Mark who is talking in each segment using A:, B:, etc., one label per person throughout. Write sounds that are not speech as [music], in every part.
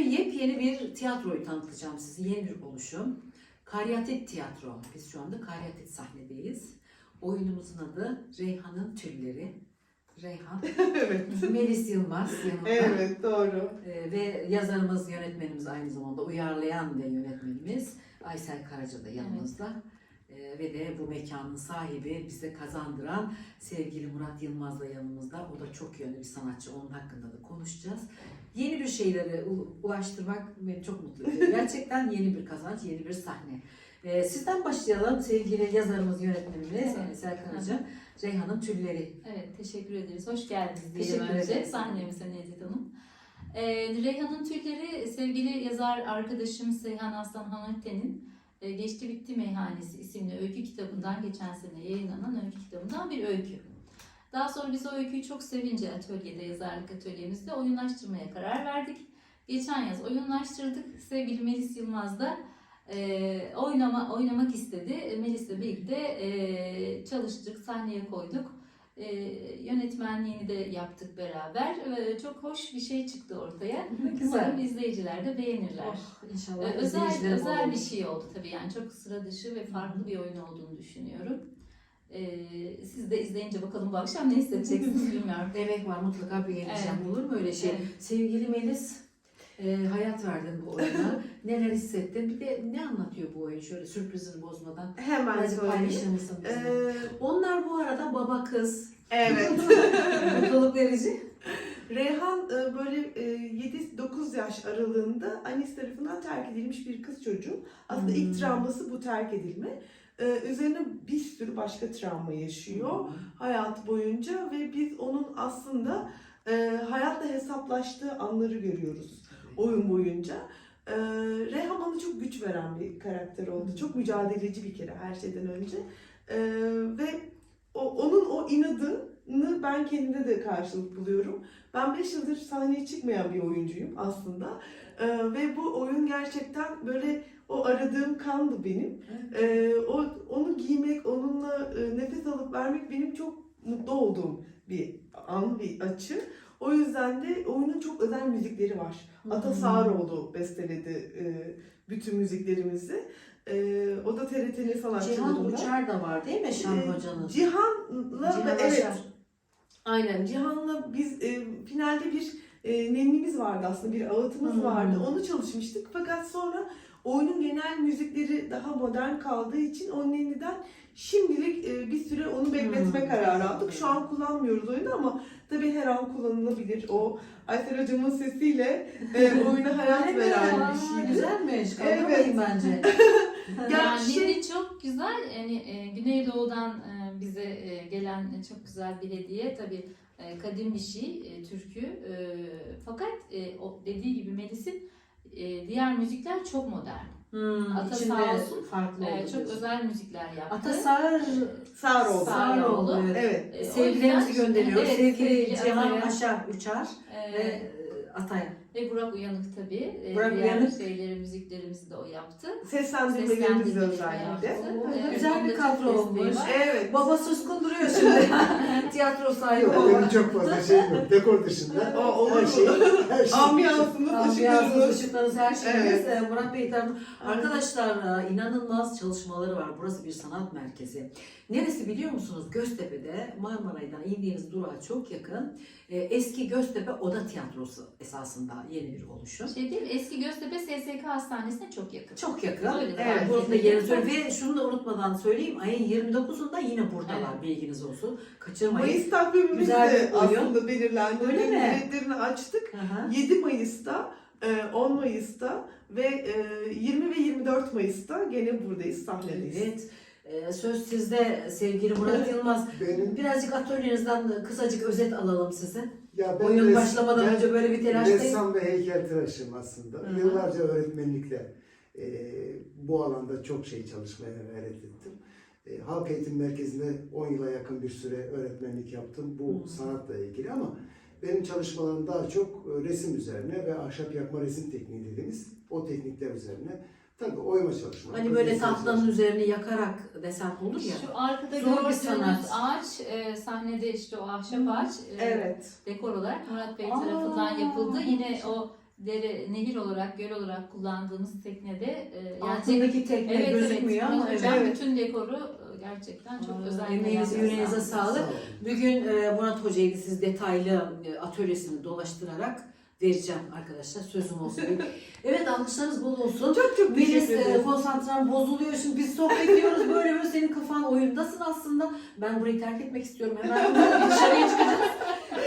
A: yepyeni bir tiyatroyu tanıtacağım size. Yeni bir oluşum. Karyatit Tiyatro. Biz şu anda Karyatit sahnedeyiz. Oyunumuzun adı Reyhan'ın Tülleri. Reyhan, [laughs]
B: evet.
A: Melis Yılmaz yanımda.
B: Evet doğru.
A: Ee, ve yazarımız, yönetmenimiz aynı zamanda uyarlayan ve yönetmenimiz Aysel Karaca da yanımızda. Ee, ve de bu mekanın sahibi, bize kazandıran sevgili Murat Yılmaz da yanımızda. O da çok yönlü bir sanatçı, onun hakkında da konuşacağız. Yeni bir şeylere ulaştırmak beni çok mutlu ediyor. [laughs] Gerçekten yeni bir kazanç, yeni bir sahne. Ee, sizden başlayalım sevgili yazarımız, yönetmenimiz
C: Evet.
A: Aysel Karaca. Reyhan'ın Tülleri.
C: Evet, teşekkür ederiz. Hoş geldiniz diyelim
A: Teşekkür
C: önce sahnemize Necdet Hanım. Ee, Reyhan'ın Tülleri sevgili yazar arkadaşım Seyhan Aslan Hanette'nin e, Geçti Bitti Meyhanesi isimli öykü kitabından geçen sene yayınlanan öykü kitabından bir öykü. Daha sonra biz o öyküyü çok sevince atölyede, yazarlık atölyemizde oyunlaştırmaya karar verdik. Geçen yaz oyunlaştırdık. Sevgili Melis Yılmaz da e, oynama, oynamak istedi. Melis'le birlikte e, çalıştık, sahneye koyduk. E, yönetmenliğini de yaptık beraber. E, çok hoş bir şey çıktı ortaya. Umarım izleyiciler de beğenirler.
A: Oh,
C: E,
A: inşallah
C: özel
A: izleyicilerim
C: özel
A: olur.
C: bir şey oldu tabii yani çok sıra dışı ve farklı bir oyun olduğunu düşünüyorum. E, siz de izleyince bakalım bu akşam ne hissedeceksiniz [laughs] bilmiyorum.
A: Demek var mutlaka bir geleceğim.
C: Evet.
A: Olur mu öyle şey?
C: Evet.
A: Sevgili Melis, e, hayat verdin bu oyuna. [laughs] Neler hissettin? Bir de ne anlatıyor bu oyun? Şöyle sürprizini bozmadan.
B: Hemen söyleyeyim.
A: paylaşır mısın bizimle?
B: Ee,
A: Onlar bu arada baba kız.
B: evet. [laughs]
A: Mutluluk verici.
B: Reyhan e, böyle e, 7-9 yaş aralığında annesi tarafından terk edilmiş bir kız çocuğu. Aslında
A: Hmm.
B: ilk travması bu terk edilme. E, Üzerine bir sürü başka travma yaşıyor hayat boyunca ve biz onun aslında e, hayatla hesaplaştığı anları görüyoruz oyun boyunca. E, Reyhan bana çok güç veren bir karakter oldu. Çok mücadeleci bir kere her şeyden önce. E, ve o, onun o inadını ben kendimde de karşılık buluyorum. Ben 5 yıldır sahneye çıkmayan bir oyuncuyum aslında. E, ve bu oyun gerçekten böyle o aradığım kandı benim. E, o onu giymek, onunla e, nefes alıp vermek benim çok mutlu olduğum bir an, bir açı. O yüzden de oyunun çok özel müzikleri var. Ata Sağroğlu besteledi e, bütün müziklerimizi. E, o da TRT'nin
A: Cihan
B: sanatçılarından.
A: Uçar da var değil mi Şan
B: Ee,
A: Hoca'nın?
B: Cihan'la
A: Cihan
B: evet.
A: Aşar.
B: Aynen Cihan'la biz e, finalde bir e, nennimiz vardı aslında bir ağıtımız
A: Hmm.
B: vardı. Onu çalışmıştık fakat sonra oyunun genel müzikleri daha modern kaldığı için o nenniden şimdilik e, bir süre onu bekletme kararı aldık. Şu an kullanmıyoruz oyunu ama tabii her an kullanılabilir. O Aysel hocamın sesiyle e, [laughs] oyuna hayat veren bir şeydi.
A: Güzelmiş.
B: Evet.
A: Bence. [laughs] [laughs]
B: Ya
C: yani
B: şey-
C: çok güzel, yani e, Güneydoğu'dan e, bize e, gelen çok güzel bir hediye. Tabii e, kadim bir şey, e, türkü. E, fakat e, o dediği gibi Melis'in e, diğer müzikler çok modern.
A: Hmm,
C: Ata
A: içinde
C: sağ olsun.
A: farklı
C: E, çok
A: diyorsun.
C: özel müzikler yaptı.
A: Ata Sağır
B: Sağroğlu.
C: Sağ-
A: Sağroğlu. Evet.
C: E,
A: Sevgilerimizi
C: yüzden-
A: gönderiyoruz.
C: Evet,
A: sevgili
C: sevgili
A: Cihan. Aşar Uçar
C: E,
A: ve Atay'a.
C: Ve Burak Uyanık tabii. E,
A: Burak
C: diğer
A: Uyanık.
C: şeyleri, müziklerimizi de o yaptı.
B: Seslendirmelerimiz
C: Seslendirmeleri
B: özellikle.
C: yaptı.
A: Oo,
C: E,
A: güzel bir kadro olmuş.
B: Evet.
A: Baba suskun duruyor şimdi. [laughs] Tiyatro sahibi
D: benim çok fazla şey yok. Dekor dışında
B: O, olur
D: her
B: mu?
D: şey, her şey.
B: Ambiyansımız,
A: Ambiyansınız,
B: ışıklarımız.
A: ışıklarınız, her şeyiniz
B: Evet.
A: e, Murat Bey tarafından. Arkadaşlar e, inanılmaz çalışmaları var. Burası bir sanat merkezi. Neresi biliyor musunuz? Göztepe'de Marmaray'dan indiğiniz durağa çok yakın. E, Eski Göztepe Oda Tiyatrosu esasında yeni bir oluşum.
C: Şey değil, eski Göztepe SSK Hastanesi'ne çok yakın.
A: Çok yakın.
C: Öyle de
A: evet,
C: var.
A: bunun da yerini söyleyeyim. Ve şunu da unutmadan söyleyeyim. Ayın 29'unda yine buradalar.
C: Evet.
A: Bilginiz olsun. Kaçırmayın.
B: Mayıs takvimimiz de aslında belirlendi.
A: Öyle mi?
B: Biletlerini açtık.
A: Aha.
B: 7 Mayıs'ta, e, 10 Mayıs'ta ve e, 20 ve 24 Mayıs'ta gene buradayız, sahnedeyiz.
A: Evet. E, Söz sizde sevgili Murat Yılmaz.
D: Benim
A: Birazcık atölyenizden kısacık özet alalım size.
D: Ya ben
A: Oyun başlamadan
D: ben
A: önce böyle bir telaştayım.
D: ressam ve heykeltıraşım aslında.
A: Hı hı.
D: Yıllarca öğretmenlikle e, bu alanda çok şey çalışmaya gayret ettim. E, Halk Eğitim Merkezi'nde 10 yıla yakın bir süre öğretmenlik yaptım. Bu
A: Hı.
D: sanatla ilgili ama benim çalışmalarım daha çok e, resim üzerine ve ahşap yakma resim tekniği dediğimiz o teknikler üzerine. Tabii oyma çalışmaları.
A: Hani böyle tahtanın üzerine yakarak desen olur ya.
C: Şu arkada
A: Zor bir
C: gördüğünüz
A: sanat.
C: ağaç, e, sahnede işte o ahşap ağaç e,
B: Evet.
C: dekor olarak Murat Bey
A: Aa.
C: tarafından yapıldı. Yine o dere, nehir olarak, göl olarak kullandığımız teknede e, yani
A: Altındaki tekne
C: evet,
A: gözükmüyor
C: evet,
A: ama
C: Murat. Hocam
B: evet.
C: bütün dekoru e, gerçekten çok
A: Aa,
C: özel.
A: emeğinize, yüreğinize sağlık.
D: Sağ olun.
A: Bugün e, Murat Hoca'yı siz detaylı e, atölyesini dolaştırarak vereceğim arkadaşlar. Sözüm olsun. [laughs] evet alkışlarınız bol olsun.
B: Çok çok
A: Melis e,
B: ederim.
A: konsantren bozuluyor. Şimdi biz sohbet ediyoruz böyle böyle senin kafan oyundasın aslında. Ben burayı terk etmek istiyorum. Hemen [laughs] dışarıya çıkacağız.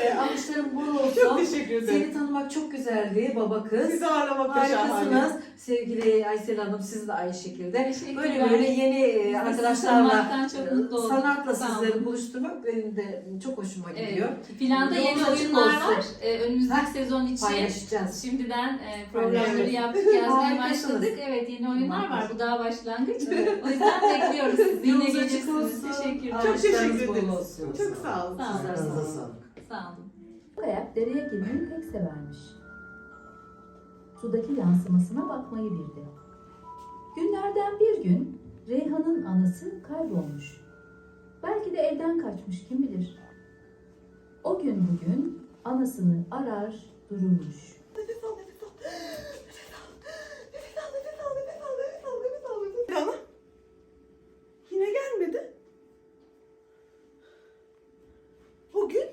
A: E, alkışlarım bol
B: Çok
A: olsun.
B: teşekkür ederim.
A: Seni tanımak çok güzeldi baba kız.
B: Sizi ağırlamak da şahane.
A: Harikasınız. Sevgili Aysel Hanım siz de aynı şekilde.
C: Teşekkürler.
A: Böyle böyle yeni e,
C: Biz de
A: arkadaşlarla
C: tanımaktan çok mutlu olduk.
A: sanatla
C: Sağ
A: sizleri buluşturmak benim de çok hoşuma gidiyor.
C: Evet. Planda
A: Yolunuz
C: yeni
A: açık
C: oyunlar
A: olsun.
C: var. Ee, önümüzdeki
A: Heh,
C: sezon için
A: Paylaşacağız.
C: şimdiden e, programları
A: Evet.
C: yaptık, [laughs] yazmaya
A: Harikasınız.
C: başladık. Evet yeni oyunlar var. Bu daha başlangıç. [laughs] O yüzden bekliyoruz. Yine
A: Yolunuz açık
C: gelirsiniz.
A: olsun.
C: Teşekkürler.
B: Çok teşekkür
A: Alkışlarınız bol
B: ederiz.
A: olsun.
B: Çok sağ olun.
C: Sağ olun.
A: Sizler sağ
D: Ayağınıza
A: olun.
D: sağlık.
C: Sağ olun.
E: Kayak dereye girmeyi pek severmiş. Sudaki yansımasına bakmayı bildi. Günlerden bir gün Reyhan'ın anası kaybolmuş. Belki de evden kaçmış kim bilir. O gün bugün anasını arar dururmuş.
B: Nefes al, nefes al. Nefes al. Nefes al, nefes al, nefes al, nefes al, nefes al, nefes al. Ana. Yine gelmedi. O gün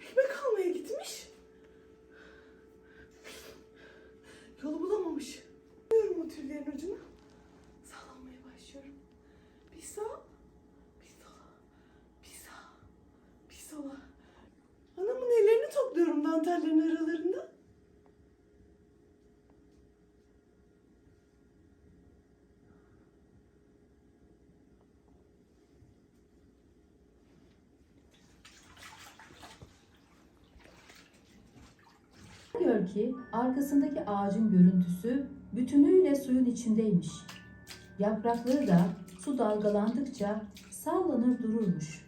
B: ekmek almaya gitmiş. Yolu bulamamış. Diyorum o tüllerin ucuna. Sallanmaya başlıyorum. Bir sağ, bir sola, bir sağ, bir sola. Anamın ellerini topluyorum dantellerin aralarında.
E: Gör ki arkasındaki ağacın görüntüsü bütünüyle suyun içindeymiş. Yaprakları da su dalgalandıkça sallanır dururmuş.